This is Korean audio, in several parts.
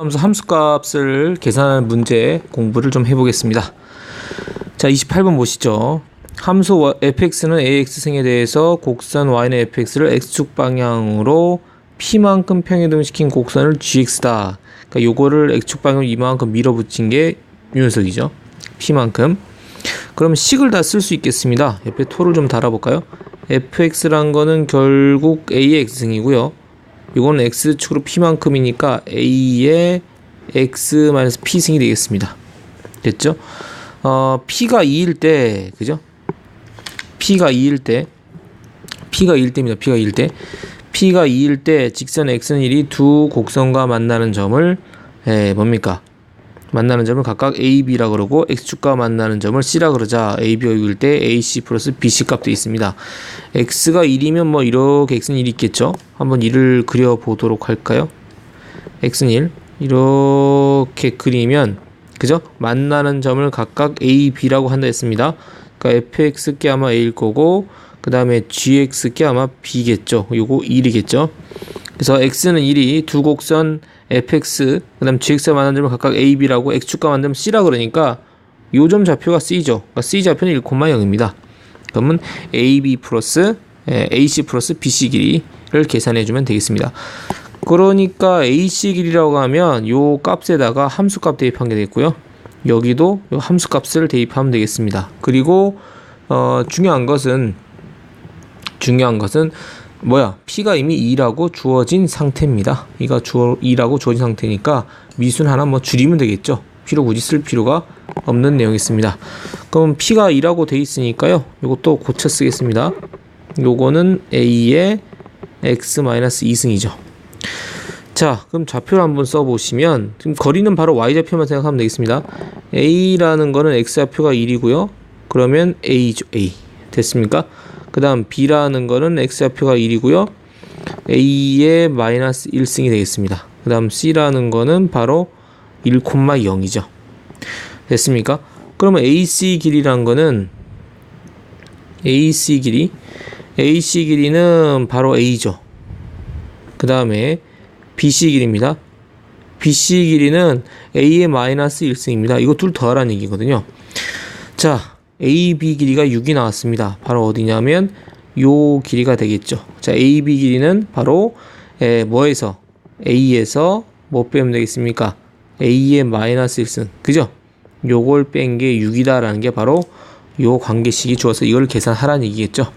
함수 함수값을 계산하는 문제 공부를 좀 해보겠습니다. 자, 28번 보시죠. 함수 fx는 ax승에 대해서 곡선 y는 fx를 x축 방향으로 p만큼 평행이동시킨 곡선을 gx다. 그러니까 요거를 x축 방향으로 이만큼 밀어붙인 게 윤석이죠. p만큼. 그럼 식을 다 쓸 수 있겠습니다. 옆에 토를 좀 달아볼까요? fx란 거는 결국 a의 x승이고요. 이거는 x축으로 p만큼이니까 a의 x-p승이 되겠습니다. 됐죠? 어, p가 2일 때, 그죠? p가 2일 때, p가 2일 때입니다. p가 2일 때. p가 2일 때 직선 x는 1이 두 곡선과 만나는 점을 에, 뭡니까? 만나는 점을 각각 a, b라 그러고 x축과 만나는 점을 c라 그러자 a, b가 6일 때 ac 플러스 bc 값도 있습니다. x가 1이면 뭐 이렇게 x는 1이 있겠죠? 한번 1을 그려보도록 할까요? x는 1 이렇게 그리면 그죠? 만나는 점을 각각 a, b라고 한다 했습니다. 그러니까 fx께 아마 a일 거고 그 다음에 gx께 아마 b겠죠. 요거 1이겠죠. 그래서 x는 1이 두 곡선 fx 그다음 만난 점을 각각 a, b라고 x축과 만들면 c라 그러니까 요점 좌표가 c죠. 그러니까 c 좌표는 1,0입니다. 그러면 ab 플러스 ac 플러스 bc 길이를 계산해 주면 되겠습니다. 그러니까 ac 길이라고 하면 요 값에다가 함수 값 대입한 게 되겠고요. 여기도 요 함수 값을 대입하면 되겠습니다. 그리고 어, 중요한 것은 중요한 것은 뭐야 p가 이미 2라고 주어진 상태입니다. 이가 주어 2라고 주어진 상태니까 미순 하나 뭐 줄이면 되겠죠. 필요 굳이 쓸 필요가 없는 내용이있습니다 그럼 p가 2라고 돼 있으니까요. 이것도 고쳐 쓰겠습니다. 요거는 a의 x-2승이죠. 자, 그럼 좌표를 한번 써보시면 지금 거리는 바로 y좌표만 생각하면 되겠습니다. a라는 거는 x좌표가 1이고요. 그러면 a죠, a. 됐습니까? 그 다음 b라는 거는 x좌표가 1이고요. a의 마이너스 1승이 되겠습니다. 그 다음 c라는 거는 바로 1,0이죠. 됐습니까? 그러면 AC 길이란 거는 AC 길이 AC 길이는 바로 A죠. 그 다음에 BC 길이입니다. BC 길이는 A의 마이너스 1승입니다. 이거 둘 더하라는 얘기거든요. 자, AB 길이가 6이 나왔습니다. 바로 어디냐면 요 길이가 되겠죠. 자, AB 길이는 바로 에, 뭐에서 A에서 뭐 빼면 되겠습니까? A의 마이너스 1승. 그죠? 요걸 뺀 게 6이다라는 게 바로 요 관계식이 주어서 이걸 계산하라는 얘기겠죠.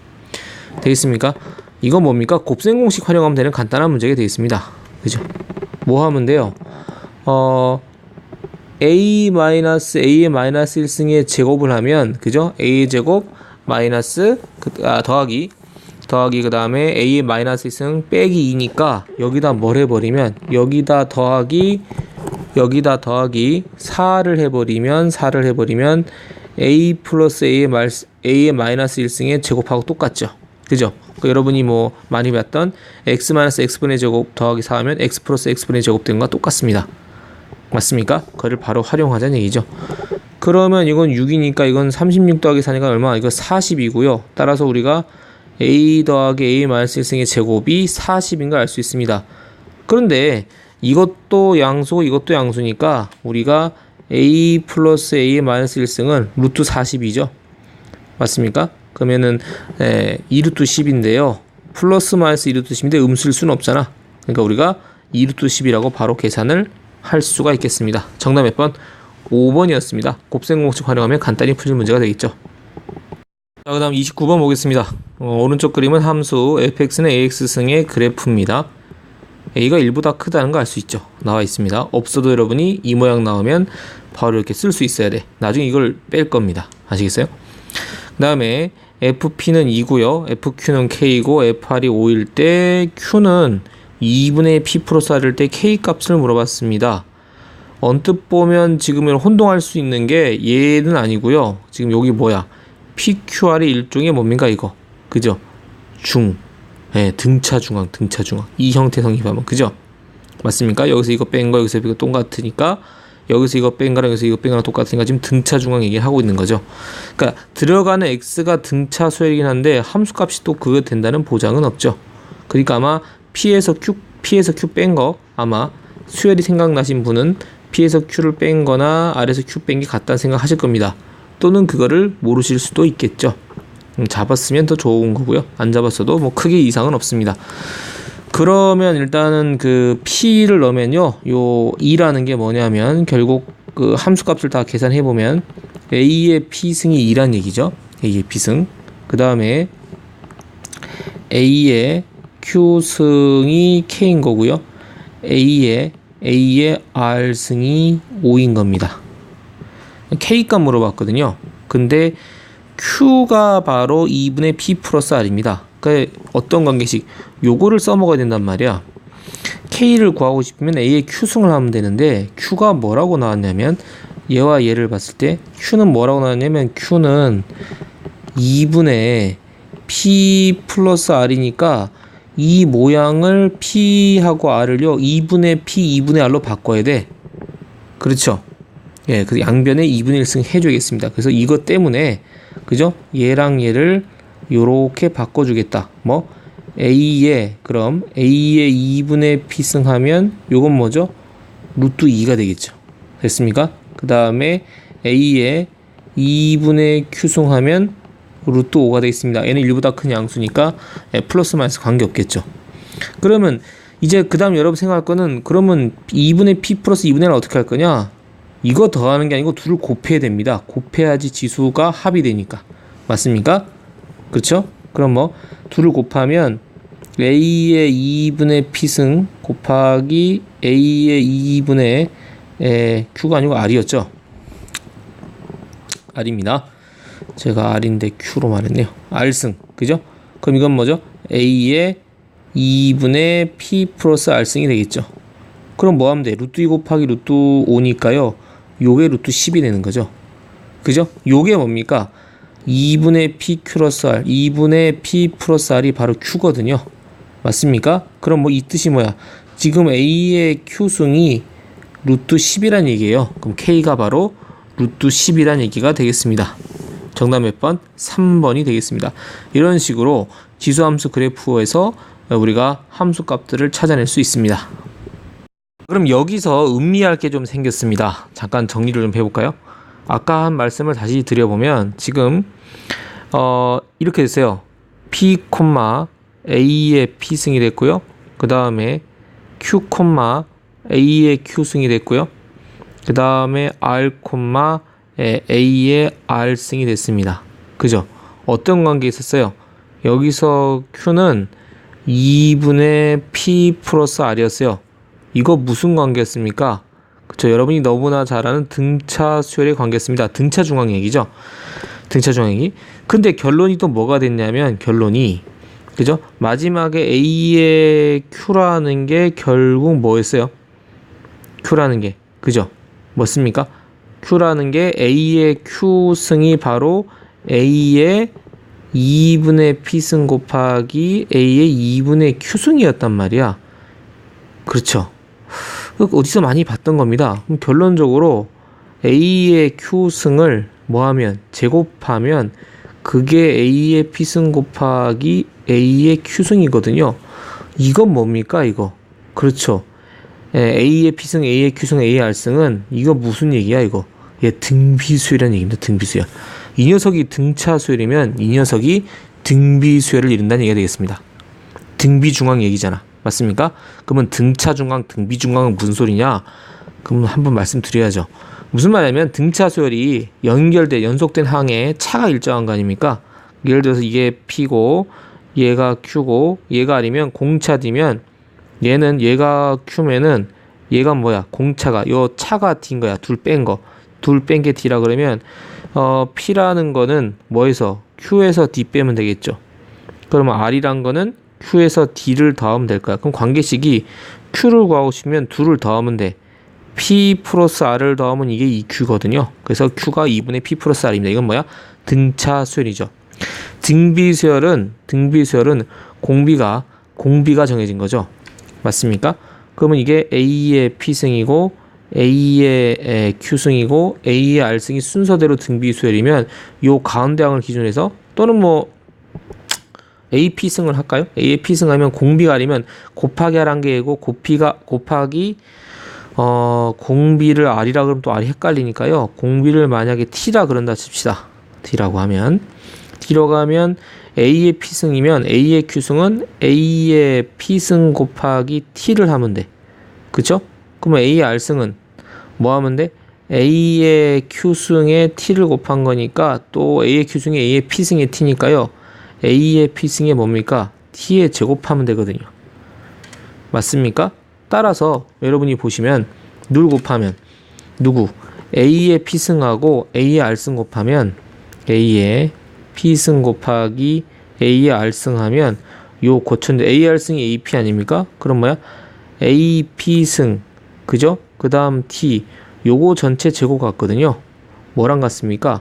되겠습니까? 이거 뭡니까? 곱셈 공식 활용하면 되는 간단한 문제가 되겠습니다. 그죠? 뭐 하면 돼요? 어, a 마이너스 a의 마이너스 1승의 제곱을 하면 그죠? a 제곱 마이너스 그, 아, 더하기 더하기 그 다음에 a의 마이너스 1승 빼기 2니까 여기다 뭘 해버리면 여기다 더하기 여기다 더하기 4를 해버리면 4를 해버리면 a 플러스 a의, 말, a의 마이너스 1승의 제곱하고 똑같죠. 그죠? 그 여러분이 뭐 많이 봤던 x 마이너스 x분의 제곱 더하기 4하면 x 플러스 x분의 제곱된 것과 똑같습니다. 맞습니까? 그를 바로 활용하자는 얘기죠. 그러면 이건 6이니까 이건 36 더하기 4니까 얼마? 이거 40이고요. 따라서 우리가 a 더하기 a 마이너스 1승의 제곱이 40인 걸 알 수 있습니다. 그런데 이것도 양수고 이것도 양수니까 우리가 a 플러스 a 마이너스 1승은 루트 40이죠. 맞습니까? 그러면은 에, 2루트 10인데요. 플러스 마이너스 2루트 10인데 음수일 수는 없잖아. 그러니까 우리가 2루트 10이라고 바로 계산을 할 수가 있겠습니다. 정답 몇 번? 5번이었습니다. 곱셈 공식 활용하면 간단히 풀릴 문제가 되겠죠. 자, 그 다음 29번 보겠습니다. 어, 오른쪽 그림은 함수 fx는 ax승의 그래프입니다. a가 1보다 크다는 거 알 수 있죠. 나와 있습니다. 없어도 여러분이 이 모양 나오면 바로 이렇게 쓸 수 있어야 돼. 나중에 이걸 뺄 겁니다. 아시겠어요? 그 다음에 fp는 2고요. fq는 k고 fr이 5일 때 q는 2분의 p 플러스 r일 때 k 값을 물어봤습니다. 언뜻 보면 지금 혼동할 수 있는 게 얘는 아니고요. 지금 여기 뭐야? PQR이 일종의 뭡니까 이거? 그죠? 중. 예, 네, 등차 중앙, 등차 중앙. 이 형태 성립하면 그죠? 맞습니까? 여기서 이거 뺀 거, 여기서 이거 똑같으니까 여기서 이거 뺀 거랑 여기서 이거 뺀 거랑 똑같으니까 지금 등차 중앙 얘기를 하고 있는 거죠. 그러니까 들어가는 x가 등차 수열이긴 한데 함수값이 또 그거 된다는 보장은 없죠. 그러니까 아마 P에서 Q, P에서 Q 뺀 거 아마 수열이 생각나신 분은 P에서 Q를 뺀 거나 R에서 Q 뺀 게 같다는 생각 하실 겁니다. 또는 그거를 모르실 수도 있겠죠. 음, 잡았으면 더 좋은 거고요. 안 잡았어도 뭐 크게 이상은 없습니다. 그러면 일단은 그 P를 넣으면요. 요 2라는 게 뭐냐면 결국 그 함수 값을 다 계산해 보면 A의 P승이 2란 얘기죠. A의 P승. 그 다음에 A의 Q승이 K인 거고요. A의 A의 R승이 5인 겁니다. K값 물어봤거든요. 근데 Q가 바로 2분의 P 플러스 R입니다. 그러니까 어떤 관계식 요거를 써먹어야 된단 말이야. K를 구하고 싶으면 A의 Q승을 하면 되는데 Q가 뭐라고 나왔냐면 얘와 얘를 봤을 때 Q는 뭐라고 나왔냐면 Q는 2분의 P 플러스 R이니까 이 모양을 P하고 R을요 2분의 P 2분의 R로 바꿔야 돼. 그렇죠? 예, 그 양변에 2분의 1승 해줘야겠습니다. 그래서 이것 때문에 그죠? 얘랑 얘를 요렇게 바꿔주겠다. 뭐 A의 그럼 A의 2분의 P승 하면 요건 뭐죠? 루트 2가 되겠죠. 됐습니까? 그 다음에 A의 2분의 Q승 하면 루트 5가 되겠습니다. 얘는 1보다 큰 양수니까 예, 플러스 마이너스 관계 없겠죠. 그러면 이제 그 다음 여러분 생각할 거는 그러면 2분의 P 플러스 2분의 1을 어떻게 할 거냐? 이거 더하는 게 아니고 둘을 곱해야 됩니다. 곱해야지 지수가 합이 되니까. 맞습니까? 그렇죠? 그럼 뭐 둘을 곱하면 a의 2분의 p승 곱하기 a의 2분의 에, q가 아니고 r이었죠. r입니다. 제가 r인데 q로 말했네요. r승 그죠? 그럼 이건 뭐죠? a의 2분의 p 플러스 r승이 되겠죠. 그럼 뭐 하면 돼? 루트 2 곱하기 루트 5니까요. 요게 루트 10이 되는 거죠. 그죠? 요게 뭡니까? 2분의 p 플러스 r, 2분의 p 플러스 r이 바로 q거든요. 맞습니까? 그럼 뭐 이 뜻이 뭐야? 지금 a의 q승이 루트 10이란 얘기예요. 그럼 k가 바로 루트 10이란 얘기가 되겠습니다. 정답 몇 번? 3번이 되겠습니다. 이런 식으로 지수함수 그래프에서 우리가 함수 값들을 찾아낼 수 있습니다. 그럼 여기서 음미할 게 좀 생겼습니다. 잠깐 정리를 좀 해볼까요? 아까 한 말씀을 다시 드려보면 지금 어 이렇게 됐어요. P, A의 P승이 됐고요. 그 다음에 Q, A의 Q승이 됐고요. 그 다음에 R, A의 R승이 됐습니다. 그죠? 어떤 관계 있었어요? 여기서 Q는 2분의 P 플러스 R이었어요. 이거 무슨 관계였습니까? 그쵸 여러분이 너무나 잘 아는 등차 수열의 관계였습니다. 등차 중앙 얘기죠. 등차 중앙 얘기. 근데 결론이 또 뭐가 됐냐면 결론이 그죠? 마지막에 A의 Q라는 게 결국 뭐였어요? Q라는 게 그죠? 뭐습니까? Q라는 게 A의 Q승이 바로 A의 2분의 P승 곱하기 A의 2분의 Q승이었단 말이야. 그렇죠. 어디서 많이 봤던 겁니다. 그럼 결론적으로 A의 Q승을 뭐하면 제곱하면 그게 A의 P승 곱하기 A의 Q승이거든요. 이건 뭡니까 이거? 그렇죠. 예, A의 P승, A의 Q승, A의 R승은 이거 무슨 얘기야 이거? 얘 등비수열이라는 얘기입니다. 등비수열. 이 녀석이 등차수열이면 이 녀석이 등비수열을 이룬다는 얘기가 되겠습니다. 등비중앙 얘기잖아. 맞습니까? 그러면 등차 중앙, 등비 중앙은 무슨 소리냐? 그럼 한번 말씀드려야죠. 무슨 말이냐면 등차 수열이 연결돼 연속된 항에 차가 일정한 거 아닙니까? 예를 들어서 이게 P고 얘가 Q고 얘가 아니면 공차 D면 얘는 얘가 Q면은 얘가 뭐야? 공차가 요 차가 D인 거야. 둘 뺀 거. 둘 뺀 게 D라 그러면 어 P라는 거는 뭐에서 Q에서 D 빼면 되겠죠. 그러면 R이란 거는 Q에서 D를 더하면 될 거야. 그럼 관계식이 Q를 구하고 싶으면 둘을 더하면 돼. P 플러스 R을 더하면 이게 2Q거든요. 그래서 Q가 2분의 P 플러스 R입니다. 이건 뭐야? 등차 수열이죠. 등비 수열은 등비 수열은 공비가 공비가 정해진 거죠. 맞습니까? 그러면 이게 A의 P승이고 A의 Q승이고 A의 R승이 순서대로 등비 수열이면 요 가운데 항을 기준해서 또는 뭐 AP 승을 할까요? AP 승 하면 공비가 아니면 곱하기 하란 게고 곱비가 곱하기 어, 공비를 R이라 그러면 또 R이 헷갈리니까요. 공비를 만약에 T라 그런다 칩시다. T라고 하면 T라고 하면 A의 P승이면 A의 Q승은 A의 P승 곱하기 T를 하면 돼. 그쵸? 그러면 A의 R승은 뭐 하면 돼? A의 Q승에 T를 곱한 거니까 또 A의 Q승에 A의 P승에 T니까요. A의 P승에 뭡니까? T에 제곱하면 되거든요. 맞습니까? 따라서 여러분이 보시면 누를 곱하면 누구? A의 P승하고 A의 R승 곱하면 A의 P승 곱하기 A의 R승 하면 요 고쳤는데 A R승이 AP 아닙니까? 그럼 뭐야? A P승 그죠? 그 다음 T 요거 전체 제곱 같거든요. 뭐랑 같습니까?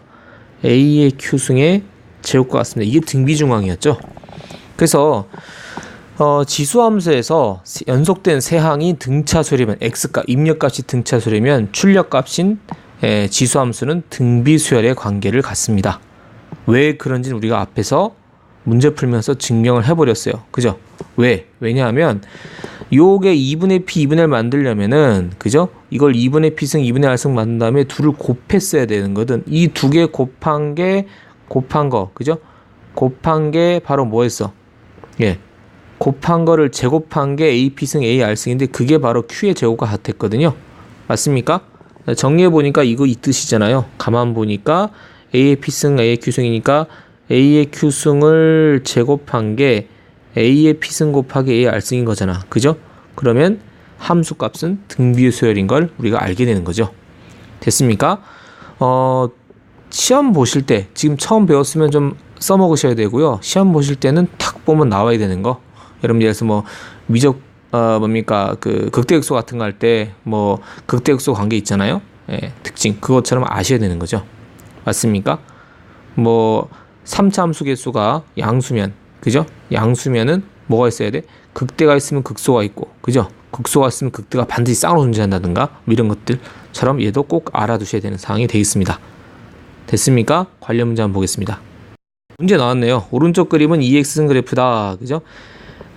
A의 Q승의 제곱과 같습니다. 이게 등비중앙이었죠. 그래서 어, 지수함수에서 연속된 세 항이 등차수려면 x값 입력값이 등차수려면 출력값인 에, 지수함수는 등비수열의 관계를 갖습니다. 왜 그런지는 우리가 앞에서 문제 풀면서 증명을 해버렸어요. 그죠? 왜? 왜냐하면 요게 2분의 p, 2분의 1 만들려면은 그죠? 이걸 2분의 p승, 2분의 r승 만든 다음에 둘을 곱했어야 되는 거든. 이 두 개 곱한 게 곱한 거, 그죠? 곱한 게 바로 뭐였어? 예, 곱한 거를 제곱한 게 AP승 AR승인데 그게 바로 Q의 제곱과 같았거든요. 맞습니까? 정리해 보니까 이거 이 뜻이잖아요. 가만 보니까 A의 P승 A의 Q승이니까 A의 Q승을 제곱한 게 A의 P승 곱하기 A의 R승인 거잖아. 그죠? 그러면 함수 값은 등비의 소열인 걸 우리가 알게 되는 거죠. 됐습니까? 어, 시험 보실 때 지금 처음 배웠으면 좀 써먹으셔야 되고요. 시험 보실 때는 탁 보면 나와야 되는 거. 여러분 예를 들어서 뭐 미적 어 뭡니까 그 극대극소 같은 거 할 때 뭐 극대극소 관계 있잖아요. 예, 특징 그것처럼 아셔야 되는 거죠. 맞습니까? 뭐 3차 함수 개수가 양수면 그죠? 양수면은 뭐가 있어야 돼? 극대가 있으면 극소가 있고 그죠? 극소가 있으면 극대가 반드시 쌍으로 존재한다든가 뭐 이런 것들처럼 얘도 꼭 알아두셔야 되는 사항이 되어 있습니다. 됐습니까? 관련 문제 한번 보겠습니다. 문제 나왔네요. 오른쪽 그림은 EX승 그래프다. 그죠?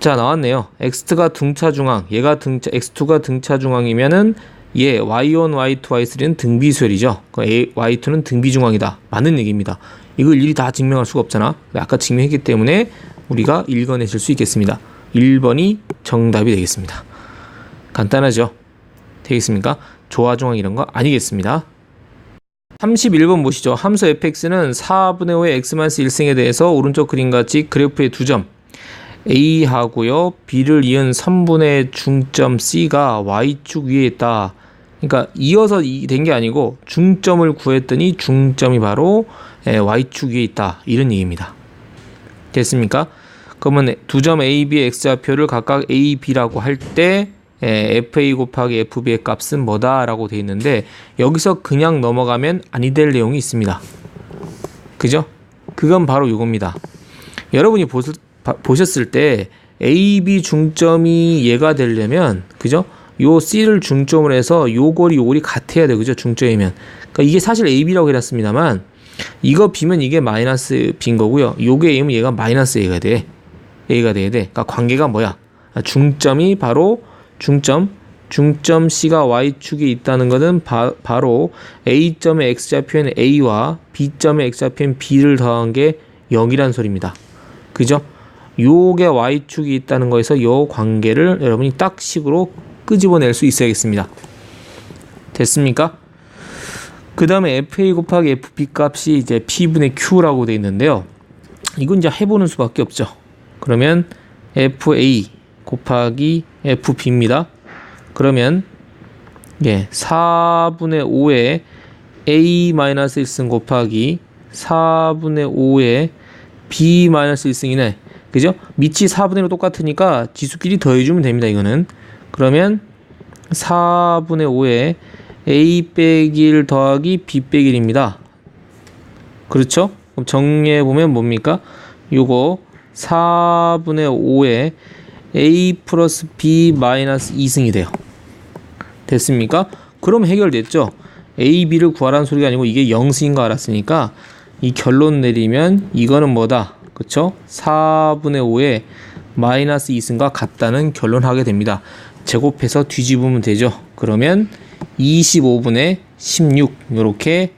자 나왔네요. x가 등차 중앙, 얘가 등차 x2가 등차 중앙이면은 얘 y1, y2, y3는 등비수열이죠. y2는 등비 중앙이다. 맞는 얘기입니다. 이걸 일일이 다 증명할 수가 없잖아. 아까 증명했기 때문에 우리가 읽어내실 수 있겠습니다. 1번이 정답이 되겠습니다. 간단하죠? 되겠습니까? 조화 중앙 이런 거 아니겠습니다. 31번 보시죠. 함수 fx는 4분의 5의 x-1승에 대해서 오른쪽 그림같이 그래프의 두 점, A하고요. B를 이은 3분의 중점 C가 Y축 위에 있다. 그러니까 이어서 된 게 아니고 중점을 구했더니 중점이 바로 Y축 위에 있다. 이런 얘기입니다. 됐습니까? 그러면 두 점 A, B의 X좌표를 각각 A, B라고 할때 FA 곱하기 FB의 값은 뭐다? 라고 되어 있는데 여기서 그냥 넘어가면 아니 될 내용이 있습니다. 그죠? 그건 바로 이겁니다. 여러분이 보실 보셨을 때 A, B 중점이 얘가 되려면 그죠? 요 C를 중점으로 해서 요 골이 요 골이 같아야 돼 그죠? 중점이면 그러니까 이게 사실 A, B라고 해놨습니다만 이거 B면 이게 마이너스 B인 거고요. 요게 A면 얘가 마이너스 A가 돼. A가 돼야 돼. 그러니까 관계가 뭐야? 중점이 바로 중점 중점 C가 Y축에 있다는 것은 바, 로 A점의 X좌표인 A와 B점의 X좌표인 B를 더한 게 0이란 소리입니다. 그죠? 요게 y축이 있다는 거에서 요 관계를 여러분이 딱 식으로 끄집어낼 수 있어야겠습니다. 됐습니까? 그 다음에 fa 곱하기 fp 값이 이제 p분의 q라고 되어 있는데요. 이건 이제 해보는 수밖에 없죠. 그러면 fa 곱하기 fb입니다. 그러면 예, 4분의 5에 a-1승 곱하기 4분의 5에 b-1승이네. 그죠? 밑이 4분의 1로 똑같으니까 지수끼리 더해주면 됩니다. 이거는. 그러면 4분의 5에 a 빼기 1 더하기 b 빼기 1입니다. 그렇죠? 그럼 정리해 보면 뭡니까? 요거 4분의 5에 a 플러스 b 마이너스 2승이 돼요. 됐습니까? 그럼 해결됐죠? a, b를 구하라는 소리가 아니고 이게 0승인 거 알았으니까 이 결론 내리면 이거는 뭐다? 그쵸? 4분의 5에 마이너스 2승과 같다는 결론하게 됩니다. 제곱해서 뒤집으면 되죠. 그러면 25분의 16 이렇게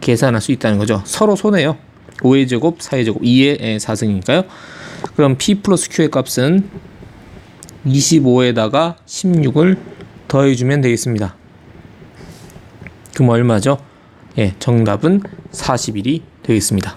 계산할 수 있다는 거죠. 서로 손해요. 5의 제곱, 4의 제곱, 2의 4승이니까요. 그럼 p 플러스 q의 값은 25에다가 16을 더해주면 되겠습니다. 그럼 얼마죠? 예, 정답은 41이 되겠습니다.